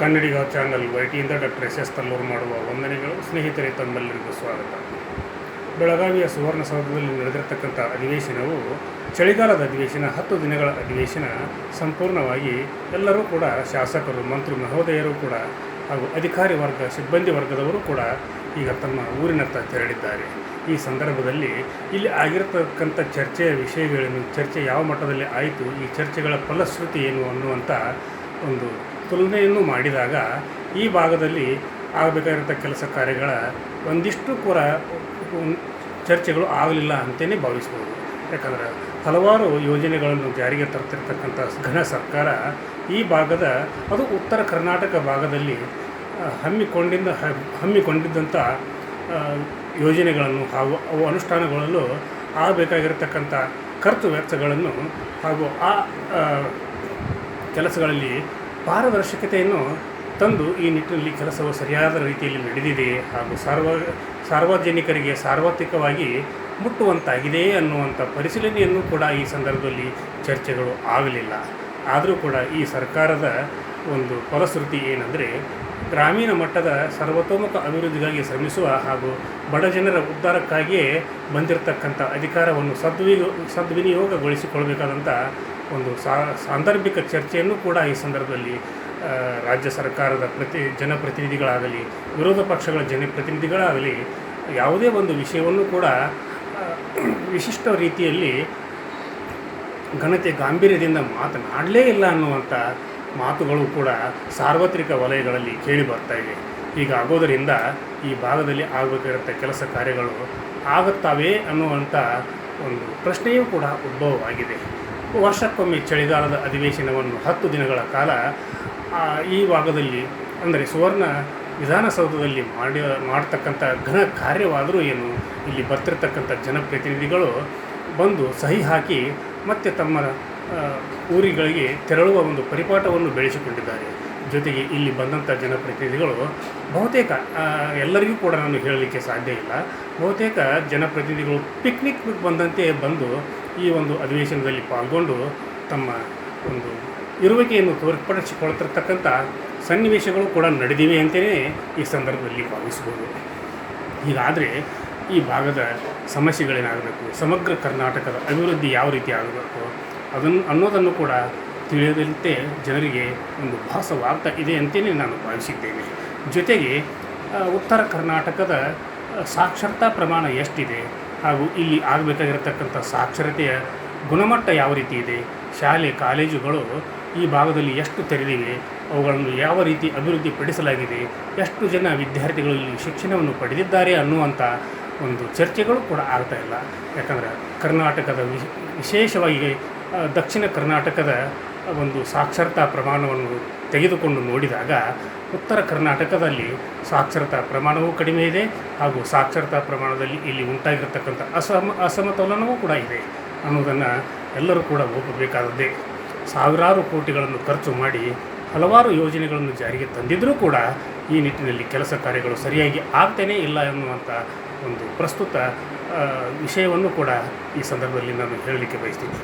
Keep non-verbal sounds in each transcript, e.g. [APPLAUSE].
ಕನ್ನಡಿಗ channel ವೈಟಿಯಿಂದ doctor S S Tallur ಮಾಡುವ ವಂದನೆಗಳು. ಸ್ನೇಹಿತರೆ, ತಮ್ಮೆಲ್ಲರಿಗೂ ಸ್ವಾಗತ. ಬೆಳಗಾವಿಯ ಸುವರ್ಣಸೌಧದಲ್ಲಿ ನಡೆದಿರತಕ್ಕಂಥ ಅಧಿವೇಶನವು ಚಳಿಗಾಲದ ಅಧಿವೇಶನ, ಹತ್ತು ದಿನಗಳ ಅಧಿವೇಶನ ಸಂಪೂರ್ಣವಾಗಿ ಎಲ್ಲರೂ ಕೂಡ, ಶಾಸಕರು, ಮಂತ್ರಿ ಮಹೋದಯರು ಕೂಡ ಹಾಗೂ ಅಧಿಕಾರಿ ವರ್ಗ, ಸಿಬ್ಬಂದಿ ವರ್ಗದವರು ಕೂಡ ಈಗ ತಮ್ಮ ಊರಿನತ್ತ ತೆರಳಿದ್ದಾರೆ. ಈ ಸಂದರ್ಭದಲ್ಲಿ ಇಲ್ಲಿ ಆಗಿರತಕ್ಕಂಥ ಚರ್ಚೆಯ ವಿಷಯಗಳೇನು, ಚರ್ಚೆ ಯಾವ ಮಟ್ಟದಲ್ಲಿ ಆಯಿತು, ಈ ಚರ್ಚೆಗಳ ಫಲಶ್ರುತಿ ಏನು ಅನ್ನುವಂಥ ಒಂದು ತುಲನೆಯನ್ನು ಮಾಡಿದಾಗ ಈ ಭಾಗದಲ್ಲಿ ಆಗಬೇಕಾಗಿರೋ ಕೆಲಸ ಕಾರ್ಯಗಳ ಒಂದಿಷ್ಟು ಕೂಡ ಚರ್ಚೆಗಳು ಆಗಲಿಲ್ಲ ಅಂತಲೇ ಭಾವಿಸ್ಬೋದು. ಯಾಕಂದರೆ ಹಲವಾರು ಯೋಜನೆಗಳನ್ನು ಜಾರಿಗೆ ತರ್ತಿರ್ತಕ್ಕಂಥ ಘನ ಸರ್ಕಾರ ಈ ಭಾಗದ ಅದು ಉತ್ತರ ಕರ್ನಾಟಕ ಭಾಗದಲ್ಲಿ ಹಮ್ಮಿಕೊಂಡಿದ್ದ ಹಮ್ಮಿಕೊಂಡಿದ್ದಂಥ ಯೋಜನೆಗಳನ್ನು ಹಾಗೂ ಅವು ಅನುಷ್ಠಾನಗಳಲ್ಲೂ ಆಗಬೇಕಾಗಿರತಕ್ಕಂಥ ಖರ್ಚು ವೆಚ್ಚಗಳನ್ನು ಹಾಗೂ ಆ, ಕೆಲಸಗಳಲ್ಲಿ ಪಾರದರ್ಶಕತೆಯನ್ನು ತಂದು ಈ ನಿಟ್ಟಿನಲ್ಲಿ ಕೆಲಸವು ಸರಿಯಾದ ರೀತಿಯಲ್ಲಿ ನಡೆದಿದೆ ಹಾಗೂ ಸಾರ್ವ, ಸಾರ್ವಜನಿಕರಿಗೆ ಸಾರ್ವತ್ರಿಕವಾಗಿ ಮುಟ್ಟುವಂತಾಗಿದೆ ಅನ್ನುವಂಥ ಪರಿಶೀಲನೆಯನ್ನು ಕೂಡ ಈ ಸಂದರ್ಭದಲ್ಲಿ ಚರ್ಚೆಗಳು ಆಗಲಿಲ್ಲ. ಆದರೂ ಕೂಡ ಈ ಸರ್ಕಾರದ ಒಂದು ಫಲಶ್ರುತಿ ಏನಂದರೆ ಗ್ರಾಮೀಣ ಮಟ್ಟದ ಸರ್ವತೋಮುಖ ಅಭಿವೃದ್ಧಿಗಾಗಿ ಶ್ರಮಿಸುವ ಹಾಗೂ ಬಡ ಜನರ ಉದ್ಧಾರಕ್ಕಾಗಿಯೇ ಬಂದಿರತಕ್ಕಂಥ ಅಧಿಕಾರವನ್ನು ಸದ್ವಿ ಸದ್ವಿನಿಯೋಗಗೊಳಿಸಿಕೊಳ್ಬೇಕಾದಂಥ ಒಂದು ಸಾಂದರ್ಭಿಕ ಚರ್ಚೆಯನ್ನು ಕೂಡ ಈ ಸಂದರ್ಭದಲ್ಲಿ ರಾಜ್ಯ ಸರ್ಕಾರದ ಪ್ರತಿ, ಜನಪ್ರತಿನಿಧಿಗಳಾಗಲಿ, ವಿರೋಧ ಪಕ್ಷಗಳ ಜನಪ್ರತಿನಿಧಿಗಳಾಗಲಿ ಯಾವುದೇ ಒಂದು ವಿಷಯವನ್ನು ಕೂಡ ವಿಶಿಷ್ಟ ರೀತಿಯಲ್ಲಿ ಘನತೆ ಗಾಂಭೀರ್ಯದಿಂದ ಮಾತನಾಡಲೇ ಇಲ್ಲ ಅನ್ನುವಂಥ ಮಾತುಗಳು ಕೂಡ ಸಾರ್ವತ್ರಿಕ ವಲಯಗಳಲ್ಲಿ ಕೇಳಿ ಬರ್ತಾ ಇವೆ. ಹೀಗಾಗೋದರಿಂದ ಈ ಭಾಗದಲ್ಲಿ ಆಗಬೇಕಿರುತ್ತೆ ಕೆಲಸ ಕಾರ್ಯಗಳು ಆಗುತ್ತವೆ ಅನ್ನುವಂಥ ಒಂದು ಪ್ರಶ್ನೆಯೂ ಕೂಡ ಉದ್ಭವವಾಗಿದೆ. ವರ್ಷಕ್ಕೊಮ್ಮೆ ಚಳಿಗಾಲದ ಅಧಿವೇಶನವನ್ನು ಹತ್ತು ದಿನಗಳ ಕಾಲ ಈ ಭಾಗದಲ್ಲಿ, ಅಂದರೆ ಸುವರ್ಣ ವಿಧಾನಸೌಧದಲ್ಲಿ ಮಾಡಿ ಮಾಡ್ತಕ್ಕಂಥ ಘನ ಕಾರ್ಯವಾದರೂ ಏನು? ಇಲ್ಲಿ ಬರ್ತಿರ್ತಕ್ಕಂಥ ಜನಪ್ರತಿನಿಧಿಗಳು ಬಂದು ಸಹಿ ಹಾಕಿ ಮತ್ತೆ ತಮ್ಮ ಊರಿಗಳಿಗೆ ತೆರಳುವ ಒಂದು ಪರಿಪಾಠವನ್ನು ಬೆಳೆಸಿಕೊಂಡಿದ್ದಾರೆ. ಜೊತೆಗೆ ಇಲ್ಲಿ ಬಂದಂಥ ಜನಪ್ರತಿನಿಧಿಗಳು ಬಹುತೇಕ ಎಲ್ಲರಿಗೂ ಕೂಡ ನಾನು ಹೇಳಲಿಕ್ಕೆ ಸಾಧ್ಯ ಇಲ್ಲ. ಬಹುತೇಕ ಜನಪ್ರತಿನಿಧಿಗಳು ಪಿಕ್ನಿಕ್ ಬಂದಂತೆ ಬಂದು ಈ ಒಂದು ಅಧಿವೇಶನದಲ್ಲಿ ಪಾಲ್ಗೊಂಡು ತಮ್ಮ ಒಂದು ಇರುವಿಕೆಯನ್ನು ತೋರ್ಪಡಿಸಿಕೊಳ್ತಿರ್ತಕ್ಕಂಥ ಸನ್ನಿವೇಶಗಳು ಕೂಡ ನಡೆದಿವೆ ಅಂತಲೇ ಈ ಸಂದರ್ಭದಲ್ಲಿ ಭಾವಿಸ್ಬೋದು ಹೀಗಾದರೆ ಈ ಭಾಗದ ಸಮಸ್ಯೆಗಳೇನಾಗಬೇಕು? ಸಮಗ್ರ ಕರ್ನಾಟಕದ ಅಭಿವೃದ್ಧಿ ಯಾವ ರೀತಿ ಆಗಬೇಕು? ಅದನ್ನು ಅನ್ನೋದನ್ನು ಕೂಡ ತಿಳಿಯದಂತೆ ಜನರಿಗೆ ಒಂದು ಭಾಸವಾಗ್ತಾ ಇದೆ ಅಂತಲೇ ನಾನು ಭಾವಿಸಿದ್ದೇನೆ. ಜೊತೆಗೆ ಉತ್ತರ ಕರ್ನಾಟಕದ ಸಾಕ್ಷರತಾ ಪ್ರಮಾಣ ಎಷ್ಟಿದೆ? ಹಾಗೂ ಇಲ್ಲಿ ಆಗಬೇಕಾಗಿರತಕ್ಕಂಥ ಸಾಕ್ಷರತೆಯ ಗುಣಮಟ್ಟ ಯಾವ ರೀತಿ ಇದೆ? ಶಾಲೆ, ಕಾಲೇಜುಗಳು ಈ ಭಾಗದಲ್ಲಿ ಎಷ್ಟು ತೆರೆದಿವೆ? ಅವುಗಳನ್ನು ಯಾವ ರೀತಿ ಅಭಿವೃದ್ಧಿಪಡಿಸಲಾಗಿದೆ? ಎಷ್ಟು ಜನ ವಿದ್ಯಾರ್ಥಿಗಳು ಇಲ್ಲಿ ಶಿಕ್ಷಣವನ್ನು ಪಡೆದಿದ್ದಾರೆ ಅನ್ನುವಂಥ ಒಂದು ಚರ್ಚೆಗಳು ಕೂಡ ಆಗ್ತಾ ಇಲ್ಲ. ಯಾಕಂದರೆ ಕರ್ನಾಟಕದ ವಿಶ್- ವಿಶೇಷವಾಗಿ ದಕ್ಷಿಣ ಕರ್ನಾಟಕದ ಒಂದು ಸಾಕ್ಷರತಾ ಪ್ರಮಾಣವನ್ನು ತೆಗೆದುಕೊಂಡು ನೋಡಿದಾಗ ಉತ್ತರ ಕರ್ನಾಟಕದಲ್ಲಿ ಸಾಕ್ಷರತಾ ಪ್ರಮಾಣವೂ ಕಡಿಮೆ ಇದೆ ಹಾಗೂ ಸಾಕ್ಷರತಾ ಪ್ರಮಾಣದಲ್ಲಿ ಇಲ್ಲಿ ಉಂಟಾಗಿರತಕ್ಕಂಥ ಅಸಮ ಅಸಮತೋಲನವೂ ಕೂಡ ಇದೆ ಅನ್ನೋದನ್ನು ಎಲ್ಲರೂ ಕೂಡ ಒಪ್ಪಬೇಕಾದದ್ದೇ. ಸಾವಿರಾರು ಕೋಟಿಗಳನ್ನು ಖರ್ಚು ಮಾಡಿ ಹಲವಾರು ಯೋಜನೆಗಳನ್ನು ಜಾರಿಗೆ ತಂದಿದ್ದರೂ ಕೂಡ ಈ ನಿಟ್ಟಿನಲ್ಲಿ ಕೆಲಸ ಕಾರ್ಯಗಳು ಸರಿಯಾಗಿ ಆಗ್ತೇನೆ ಇಲ್ಲ ಎನ್ನುವಂಥ ಒಂದು ಪ್ರಸ್ತುತ ವಿಷಯವನ್ನು ಕೂಡ ಈ ಸಂದರ್ಭದಲ್ಲಿ ನಾನು ಹೇಳಲಿಕ್ಕೆ ಬಯಸ್ತೀನಿ.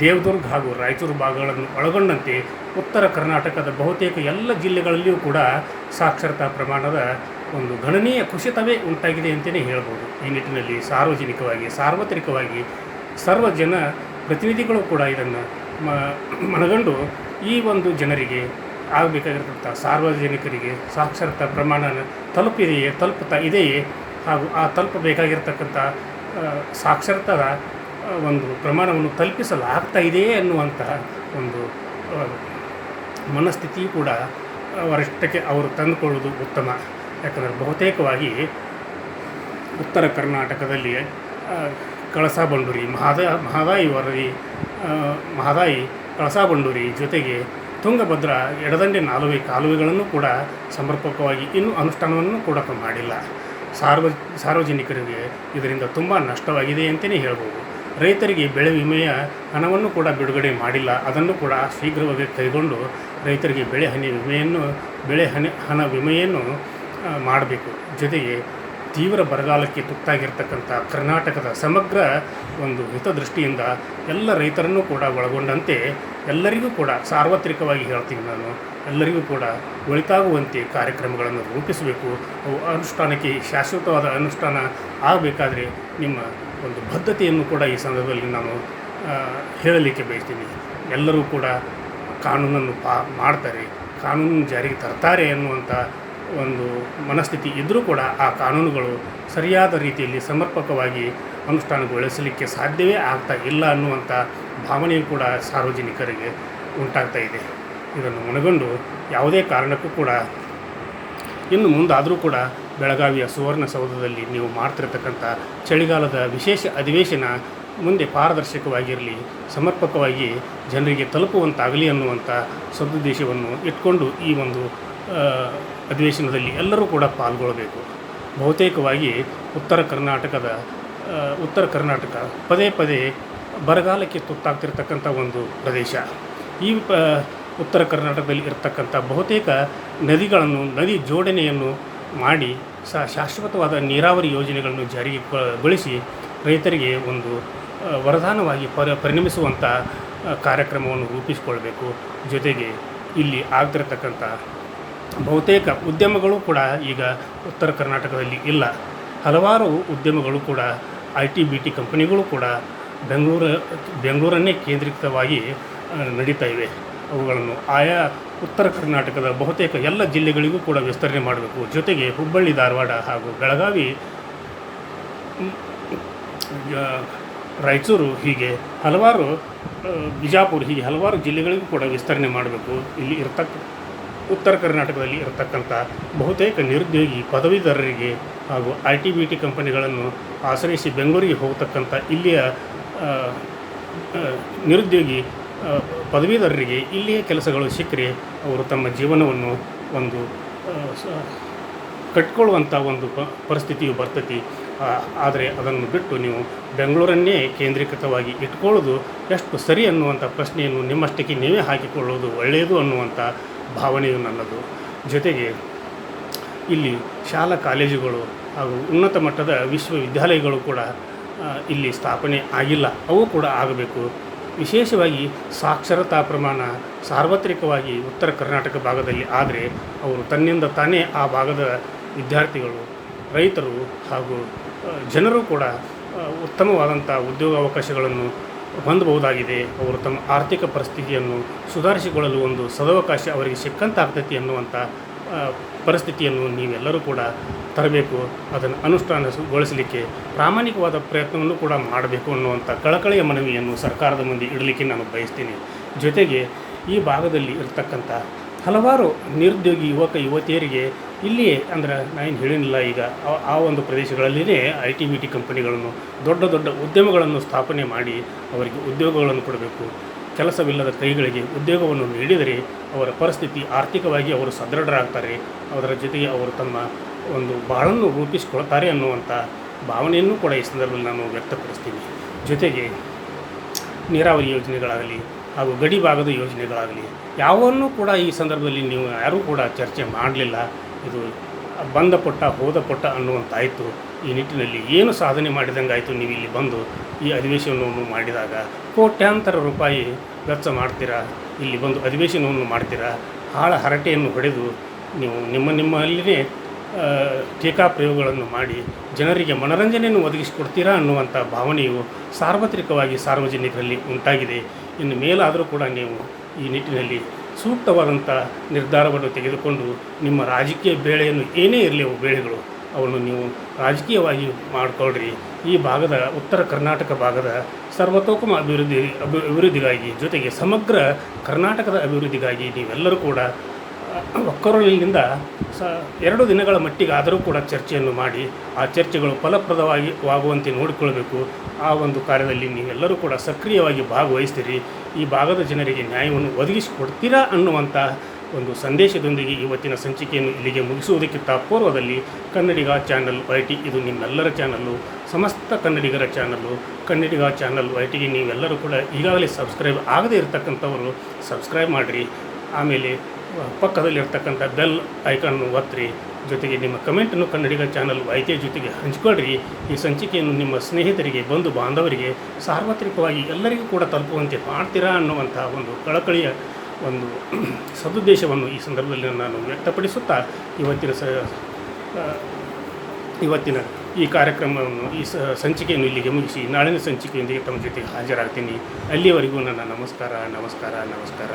ದೇವದುರ್ಗ ಹಾಗೂ ರಾಯಚೂರು ಭಾಗಗಳನ್ನು ಒಳಗೊಂಡಂತೆ ಉತ್ತರ ಕರ್ನಾಟಕದ ಬಹುತೇಕ ಎಲ್ಲ ಜಿಲ್ಲೆಗಳಲ್ಲಿಯೂ ಕೂಡ ಸಾಕ್ಷರತಾ ಪ್ರಮಾಣದ ಒಂದು ಗಣನೀಯ ಕುಸಿತವೇ ಉಂಟಾಗಿದೆ ಅಂತಲೇ ಹೇಳ್ಬೋದು. ಈ ನಿಟ್ಟಿನಲ್ಲಿ ಸಾರ್ವಜನಿಕವಾಗಿ, ಸಾರ್ವತ್ರಿಕವಾಗಿ ಸರ್ವ ಜನ ಪ್ರತಿನಿಧಿಗಳು ಕೂಡ ಇದನ್ನು ಮನಗಂಡು ಈ ಒಂದು ಜನರಿಗೆ ಆಗಬೇಕಾಗಿರ್ತಕ್ಕಂಥ ಸಾರ್ವಜನಿಕರಿಗೆ ಸಾಕ್ಷರತಾ ಪ್ರಮಾಣ ತಲುಪಿದೆಯೇ ತಲುಪುತ್ತಾ ಇದೆಯೇ ಹಾಗೂ ಆ ತಲುಪಬೇಕಾಗಿರ್ತಕ್ಕಂಥ ಸಾಕ್ಷರತಾ ಒಂದು ಪ್ರಮಾಣವನ್ನು ತಲುಪಿಸಲಾಗ್ತಾ ಇದೆಯೇ ಅನ್ನುವಂತಹ ಒಂದು ಮನಸ್ಥಿತಿ ಕೂಡ ಅವರಷ್ಟಕ್ಕೆ ಅವರು ತಂದುಕೊಳ್ಳುವುದು ಉತ್ತಮ. ಯಾಕಂದರೆ ಬಹುತೇಕವಾಗಿ ಉತ್ತರ ಕರ್ನಾಟಕದಲ್ಲಿ ಕಳಸಾ ಬಂಡೂರಿ ಮಹಾದ, ಮಹದಾಯಿ ವರದಿ ಮಹದಾಯಿ ಕಳಸಾ ಬಂಡೂರಿ ಜೊತೆಗೆ ತುಂಗಭದ್ರಾ ಎಡದಂಡೆ ನಾಲುವೆ ಕಾಲುವೆಗಳನ್ನು ಕೂಡ ಸಮರ್ಪಕವಾಗಿ ಇನ್ನೂ ಅನುಷ್ಠಾನವನ್ನು ಕೂಡ ಮಾಡಿಲ್ಲ. ಸಾರ್ವ, ಸಾರ್ವಜನಿಕರಿಗೆ ಇದರಿಂದ ತುಂಬ ನಷ್ಟವಾಗಿದೆ ಅಂತಲೇ ಹೇಳ್ಬೋದು. ರೈತರಿಗೆ ಬೆಳೆ ವಿಮೆಯ ಹಣವನ್ನು ಕೂಡ ಬಿಡುಗಡೆ ಮಾಡಿಲ್ಲ. ಅದನ್ನು ಕೂಡ ಶೀಘ್ರವಾಗಿ ಕೈಗೊಂಡು ರೈತರಿಗೆ ಬೆಳೆ ಹನಿ ವಿಮೆಯನ್ನು, ಬೆಳೆ ಹನಿ, ಹಣ ವಿಮೆಯನ್ನು ಮಾಡಬೇಕು. ಜೊತೆಗೆ ತೀವ್ರ ಬರಗಾಲಕ್ಕೆ ತುತ್ತಾಗಿರ್ತಕ್ಕಂಥ ಕರ್ನಾಟಕದ ಸಮಗ್ರ ಒಂದು ಹಿತದೃಷ್ಟಿಯಿಂದ ಎಲ್ಲ ರೈತರನ್ನು ಕೂಡ ಒಳಗೊಂಡಂತೆ ಎಲ್ಲರಿಗೂ ಕೂಡ ಸಾರ್ವತ್ರಿಕವಾಗಿ ಹೇಳ್ತೀನಿ ನಾನು, ಎಲ್ಲರಿಗೂ ಕೂಡ ಒಳಿತಾಗುವಂತೆ ಕಾರ್ಯಕ್ರಮಗಳನ್ನು ರೂಪಿಸಬೇಕು. ಅವು ಅನುಷ್ಠಾನಕ್ಕೆ ಶಾಶ್ವತವಾದ ಅನುಷ್ಠಾನ ಆಗಬೇಕಾದ್ರೆ ನಿಮ್ಮ ಒಂದು ಬದ್ಧತೆಯನ್ನು ಕೂಡ ಈ ಸಂದರ್ಭದಲ್ಲಿ ನಾನು ಹೇಳಲಿಕ್ಕೆ ಬಯಸ್ತೀನಿ. ಎಲ್ಲರೂ ಕೂಡ ಕಾನೂನನ್ನು ಪಾ, ಮಾಡ್ತಾರೆ ಕಾನೂನು ಜಾರಿಗೆ ತರ್ತಾರೆ ಅನ್ನುವಂಥ ಒಂದು ಮನಸ್ಥಿತಿ ಇದ್ದರೂ ಕೂಡ ಆ ಕಾನೂನುಗಳು ಸರಿಯಾದ ರೀತಿಯಲ್ಲಿ ಸಮರ್ಪಕವಾಗಿ ಅನುಷ್ಠಾನಗೊಳಿಸಲಿಕ್ಕೆ ಸಾಧ್ಯವೇ ಆಗ್ತಾ ಇಲ್ಲ ಅನ್ನುವಂಥ ಭಾವನೆಯು ಕೂಡ ಸಾರ್ವಜನಿಕರಿಗೆ ಉಂಟಾಗ್ತಾ ಇದೆ. ಇದನ್ನು ಮನಗಂಡು ಯಾವುದೇ ಕಾರಣಕ್ಕೂ ಕೂಡ ಇನ್ನು ಮುಂದಾದರೂ ಕೂಡ ಬೆಳಗಾವಿಯ ಸುವರ್ಣ ಸೌಧದಲ್ಲಿ ನೀವು ಮಾಡ್ತಿರತಕ್ಕಂಥ ಚಳಿಗಾಲದ ವಿಶೇಷ ಅಧಿವೇಶನ ಮುಂದೆ ಪಾರದರ್ಶಕವಾಗಿರಲಿ, ಸಮರ್ಪಕವಾಗಿ ಜನರಿಗೆ ತಲುಪುವಂತಾಗಲಿ ಅನ್ನುವಂಥ ಸದುದ್ದೇಶವನ್ನು ಇಟ್ಕೊಂಡು ಈ ಒಂದು ಅಧಿವೇಶನದಲ್ಲಿ ಎಲ್ಲರೂ ಕೂಡ ಪಾಲ್ಗೊಳ್ಳಬೇಕು. ಬಹುತೇಕವಾಗಿ ಉತ್ತರ ಕರ್ನಾಟಕದ ಉತ್ತರ ಕರ್ನಾಟಕ ಪದೇ ಪದೇ ಬರಗಾಲಕ್ಕೆ ತುತ್ತಾಗ್ತಿರ್ತಕ್ಕಂಥ ಒಂದು ಪ್ರದೇಶ. ಈ ಪ ಉತ್ತರ ಕರ್ನಾಟಕದಲ್ಲಿ ಇರತಕ್ಕಂಥ ಬಹುತೇಕ ನದಿಗಳನ್ನು, ನದಿ ಜೋಡಣೆಯನ್ನು ಮಾಡಿ ಶಾಶ್ವತವಾದ ನೀರಾವರಿ ಯೋಜನೆಗಳನ್ನು ಜಾರಿಗೊಳಿಸಿ ರೈತರಿಗೆ ಒಂದು ವರದಾನವಾಗಿ ಪರ, ಪರಿಣಮಿಸುವಂಥ ಕಾರ್ಯಕ್ರಮವನ್ನು ರೂಪಿಸಿಕೊಳ್ಬೇಕು. ಜೊತೆಗೆ ಇಲ್ಲಿ ಆಗ್ತಿರತಕ್ಕಂಥ ಬಹುತೇಕ ಉದ್ಯಮಗಳು ಕೂಡ ಈಗ ಉತ್ತರ ಕರ್ನಾಟಕದಲ್ಲಿ ಇಲ್ಲ. ಹಲವಾರು ಉದ್ಯಮಗಳು ಕೂಡ ಐ ಟಿ, ಬಿ ಟಿ ಕಂಪನಿಗಳು ಕೂಡ ಬೆಂಗಳೂರು, ಬೆಂಗಳೂರನ್ನೇ ಕೇಂದ್ರೀಕೃತವಾಗಿ ನಡೀತಾ ಇವೆ. ಅವುಗಳನ್ನು ಆಯಾ ಉತ್ತರ ಕರ್ನಾಟಕದ ಬಹುತೇಕ ಎಲ್ಲ ಜಿಲ್ಲೆಗಳಿಗೂ ಕೂಡ ವಿಸ್ತರಣೆ ಮಾಡಬೇಕು. ಜೊತೆಗೆ ಹುಬ್ಬಳ್ಳಿ, ಧಾರವಾಡ ಹಾಗೂ ಬೆಳಗಾವಿ ರಾಯಚೂರು ಹೀಗೆ ಹಲವಾರು ಬಿಜಾಪುರ ಹೀಗೆ ಹಲವಾರು ಜಿಲ್ಲೆಗಳಿಗೂ ಕೂಡ ವಿಸ್ತರಣೆ ಮಾಡಬೇಕು. ಇಲ್ಲಿ ಇರ್ತಕ್ಕ ಉತ್ತರ ಕರ್ನಾಟಕದಲ್ಲಿ ಇರತಕ್ಕಂಥ ಬಹುತೇಕ ನಿರುದ್ಯೋಗಿ ಪದವೀಧರರಿಗೆ ಹಾಗೂ ಐ ಟಿ ಬಿ ಟಿ ಕಂಪನಿಗಳನ್ನು ಆಶ್ರಯಿಸಿ ಬೆಂಗಳೂರಿಗೆ ಹೋಗತಕ್ಕಂಥ ಇಲ್ಲಿಯ ನಿರುದ್ಯೋಗಿ ಪದವೀಧರರಿಗೆ ಇಲ್ಲಿಯ ಕೆಲಸಗಳು ಸಿಕ್ಕರೆ ಅವರು ತಮ್ಮ ಜೀವನವನ್ನು ಒಂದು ಕಟ್ಕೊಳ್ಳುವಂಥ ಒಂದು ಪರಿಸ್ಥಿತಿಯು ಬರ್ತೈತಿ. ಆದರೆ ಅದನ್ನು ಬಿಟ್ಟು ನೀವು ಬೆಂಗಳೂರನ್ನೇ ಕೇಂದ್ರೀಕೃತವಾಗಿ ಇಟ್ಕೊಳ್ಳೋದು ಎಷ್ಟು ಸರಿ ಅನ್ನುವಂಥ ಪ್ರಶ್ನೆಯನ್ನು ನಿಮ್ಮಷ್ಟಕ್ಕೆ ನೀವೇ ಹಾಕಿಕೊಳ್ಳೋದು ಒಳ್ಳೆಯದು ಅನ್ನುವಂಥ ಭಾವನೆಯು ನನ್ನದು. ಜೊತೆಗೆ ಇಲ್ಲಿ ಶಾಲಾ ಕಾಲೇಜುಗಳು ಹಾಗೂ ಉನ್ನತ ಮಟ್ಟದ ವಿಶ್ವವಿದ್ಯಾಲಯಗಳು ಕೂಡ ಇಲ್ಲಿ ಸ್ಥಾಪನೆ ಆಗಿಲ್ಲ. ಅವು ಕೂಡ ಆಗಬೇಕು. ವಿಶೇಷವಾಗಿ ಸಾಕ್ಷರತಾ ಪ್ರಮಾಣ ಸಾರ್ವತ್ರಿಕವಾಗಿ ಉತ್ತರ ಕರ್ನಾಟಕ ಭಾಗದಲ್ಲಿ ಆದರೆ ಅವರು ತನ್ನಿಂದ ತಾನೇ ಆ ಭಾಗದ ವಿದ್ಯಾರ್ಥಿಗಳು, ರೈತರು ಹಾಗೂ ಜನರು ಕೂಡ ಉತ್ತಮವಾದಂಥ ಉದ್ಯೋಗಾವಕಾಶಗಳನ್ನು ಹೊಂದಬಹುದಾಗಿದೆ. ಅವರು ತಮ್ಮ ಆರ್ಥಿಕ ಪರಿಸ್ಥಿತಿಯನ್ನು ಸುಧಾರಿಸಿಕೊಳ್ಳಲು ಒಂದು ಸದವಕಾಶ ಅವರಿಗೆ ಸಿಕ್ಕಂತಾಗ್ತೈತಿ ಅನ್ನುವಂಥ ಪರಿಸ್ಥಿತಿಯನ್ನು ನೀವೆಲ್ಲರೂ ಕೂಡ ತರಬೇಕು. ಅದನ್ನು ಅನುಷ್ಠಾನಗೊಳಿಸಲಿಕ್ಕೆ ಪ್ರಾಮಾಣಿಕವಾದ ಪ್ರಯತ್ನವನ್ನು ಕೂಡ ಮಾಡಬೇಕು ಅನ್ನುವಂಥ ಕಳಕಳಿಯ ಮನವಿಯನ್ನು ಸರ್ಕಾರದ ಮುಂದೆ ಇಡಲಿಕ್ಕೆ ನಾನು ಬಯಸ್ತೀನಿ. ಜೊತೆಗೆ ಈ ಭಾಗದಲ್ಲಿ ಇರತಕ್ಕಂಥ ಹಲವಾರು ನಿರುದ್ಯೋಗಿ ಯುವಕ ಯುವತಿಯರಿಗೆ ಇಲ್ಲಿಯೇ, ಅಂದ್ರೆ ನಾನು ಹೇಳಿಲ್ಲ ಈಗ, ಆ- ಆ ಒಂದು ಪ್ರದೇಶಗಳಲ್ಲಿಯೇ ಐ ಟಿ ಬಿ ಟಿ ಕಂಪನಿಗಳನ್ನು, ದೊಡ್ಡ ದೊಡ್ಡ ಉದ್ಯಮಗಳನ್ನು ಸ್ಥಾಪನೆ ಮಾಡಿ ಅವರಿಗೆ ಉದ್ಯೋಗಗಳನ್ನು ಕೊಡಬೇಕು. ಕೆಲಸವಿಲ್ಲದ ಕೈಗಳಿಗೆ ಉದ್ಯೋಗವನ್ನು ನೀಡಿದರೆ ಅವರ ಪರಿಸ್ಥಿತಿ ಆರ್ಥಿಕವಾಗಿ ಅವರು ಸದೃಢರಾಗ್ತಾರೆ. ಅದರ ಜೊತೆಗೆ ಅವರು ತಮ್ಮ ಒಂದು ಬಾಳನ್ನು ರೂಪಿಸಿಕೊಳ್ತಾರೆ ಅನ್ನುವಂಥ ಭಾವನೆಯನ್ನು ಕೂಡ ಈ ಸಂದರ್ಭದಲ್ಲಿ ನಾನು ವ್ಯಕ್ತಪಡಿಸ್ತೀನಿ. ಜೊತೆಗೆ ನೀರಾವರಿ ಯೋಜನೆಗಳಾಗಲಿ ಹಾಗೂ ಗಡಿ ಭಾಗದ ಯೋಜನೆಗಳಾಗಲಿ, ಯಾವನ್ನೂ ಕೂಡ ಈ ಸಂದರ್ಭದಲ್ಲಿ ನೀವು ಯಾರೂ ಕೂಡ ಚರ್ಚೆ ಮಾಡಲಿಲ್ಲ. ಇದು ಬಂದ ಪುಟ್ಟ, ಹೋದ ಪುಟ್ಟ ಅನ್ನುವಂತಾಯಿತು. ಈ ನಿಟ್ಟಿನಲ್ಲಿ ಏನು ಸಾಧನೆ ಮಾಡಿದಂಗಾಯಿತು ನೀವು ಇಲ್ಲಿ ಬಂದು ಈ ಅಧಿವೇಶನವನ್ನು ಮಾಡಿದಾಗ? ಕೋಟ್ಯಾಂತರ ರೂಪಾಯಿ ವೆಚ್ಚ ಮಾಡ್ತೀರಾ? ಇಲ್ಲಿ ಬಂದು ಅಧಿವೇಶನವನ್ನು ಮಾಡ್ತೀರಾ? ಹಾಳ ಹರಟೆಯನ್ನು ಹೊಡೆದು ನೀವು ನಿಮ್ಮ ನಿಮ್ಮಲ್ಲಿನೇ ಟೀಕಾ ಪ್ರಯೋಗಗಳನ್ನು ಮಾಡಿ ಜನರಿಗೆ ಮನರಂಜನೆಯನ್ನು ಒದಗಿಸಿಕೊಡ್ತೀರಾ ಅನ್ನುವಂಥ ಭಾವನೆಯು ಸಾರ್ವತ್ರಿಕವಾಗಿ ಸಾರ್ವಜನಿಕರಲ್ಲಿ ಉಂಟಾಗಿದೆ. ಇನ್ನು ಮೇಲಾದರೂ ಕೂಡ ನೀವು ಈ ನಿಟ್ಟಿನಲ್ಲಿ ಸೂಕ್ತವಾದಂಥ ನಿರ್ಧಾರವನ್ನು ತೆಗೆದುಕೊಂಡು ನಿಮ್ಮ ರಾಜಕೀಯ ಬೇಳೆಯನ್ನು ಏನೇ ಇರಲಿ ಅವು ಬೇಳೆಗಳು, ಅವನ್ನು ನೀವು ರಾಜಕೀಯವಾಗಿ ಮಾಡಿಕೊಳ್ಳ್ರಿ. ಈ ಭಾಗದ ಉತ್ತರ ಕರ್ನಾಟಕ ಭಾಗದ ಸರ್ವತೋಕಮ ಅಭಿವೃದ್ಧಿ, ಅಭಿ, ಅಭಿವೃದ್ಧಿಗಾಗಿ ಜೊತೆಗೆ ಸಮಗ್ರ ಕರ್ನಾಟಕದ ಅಭಿವೃದ್ಧಿಗಾಗಿ ನೀವೆಲ್ಲರೂ ಕೂಡ ಒಕ್ಕರಲಿನಿಂದ ಸ ಎರಡು ದಿನಗಳ ಮಟ್ಟಿಗಾದರೂ ಕೂಡ ಚರ್ಚೆಯನ್ನು ಮಾಡಿ ಆ ಚರ್ಚೆಗಳು ಫಲಪ್ರದವಾಗಿ ಆಗುವಂತೆ ನೋಡಿಕೊಳ್ಳಬೇಕು. ಆ ಒಂದು ಕಾರ್ಯದಲ್ಲಿ ನೀವೆಲ್ಲರೂ ಕೂಡ ಸಕ್ರಿಯವಾಗಿ ಭಾಗವಹಿಸ್ತೀರಿ. ಈ ಭಾಗದ ಜನರಿಗೆ ನ್ಯಾಯವನ್ನು ಒದಗಿಸಿಕೊಡ್ತೀರಾ ಅನ್ನುವಂಥ ಒಂದು ಸಂದೇಶದೊಂದಿಗೆ ಇವತ್ತಿನ ಸಂಚಿಕೆಯನ್ನು ಇಲ್ಲಿಗೆ ಮುಗಿಸುವುದಕ್ಕಿಂತ ಪೂರ್ವದಲ್ಲಿ ಕನ್ನಡಿಗ ಚಾನಲ್ ವೈ ಟಿ ಇದು ನಿಮ್ಮೆಲ್ಲರ ಚಾನಲ್ಲು. ಸಮಸ್ತ ಕನ್ನಡಿಗರ ಚಾನಲ್ಲು. ಕನ್ನಡಿಗ ಚಾನಲ್ ವೈ ಟಿಗೆ ನೀವೆಲ್ಲರೂ ಕೂಡ ಈಗಾಗಲೇ ಸಬ್ಸ್ಕ್ರೈಬ್ ಆಗದೇ ಇರತಕ್ಕಂಥವರು ಸಬ್ಸ್ಕ್ರೈಬ್ ಮಾಡಿರಿ. ಆಮೇಲೆ ಪಕ್ಕದಲ್ಲಿರ್ತಕ್ಕಂಥ ಬೆಲ್ ಐಕಾನ್ ಒತ್ತಿರಿ ಜೊತೆಗೆ ನಿಮ್ಮ ಕಮೆಂಟನ್ನು ಕನ್ನಡಿಗ ಚಾನಲ್ ವೈದ್ಯ ಜೊತೆಗೆ ಹಂಚಿಕೊಳ್ಳ್ರಿ ಈ ಸಂಚಿಕೆಯನ್ನು ನಿಮ್ಮ ಸ್ನೇಹಿತರಿಗೆ, ಬಂಧು ಬಾಂಧವರಿಗೆ, ಸಾರ್ವತ್ರಿಕವಾಗಿ ಎಲ್ಲರಿಗೂ ಕೂಡ ತಲುಪುವಂತೆ ಮಾಡ್ತೀರಾ ಅನ್ನುವಂಥ ಒಂದು ಕಳಕಳಿಯ ಒಂದು [CLEARS THROAT] ಸದುದ್ದೇಶವನ್ನು ಈ ಸಂದರ್ಭದಲ್ಲಿ ನಾನು ವ್ಯಕ್ತಪಡಿಸುತ್ತಾ, ಇವತ್ತಿನ ಸ ಇವತ್ತಿನ ಈ ಕಾರ್ಯಕ್ರಮವನ್ನು, ಈ ಸಂಚಿಕೆಯನ್ನು ಇಲ್ಲಿಗೆ ಮುಗಿಸಿ ನಾಳಿನ ಸಂಚಿಕೆಯೊಂದಿಗೆ ತಮ್ಮ ಜೊತೆಗೆ ಹಾಜರಾಗ್ತೀನಿ. ಅಲ್ಲಿಯವರೆಗೂ ನನ್ನ ನಮಸ್ಕಾರ ನಮಸ್ಕಾರ ನಮಸ್ಕಾರ.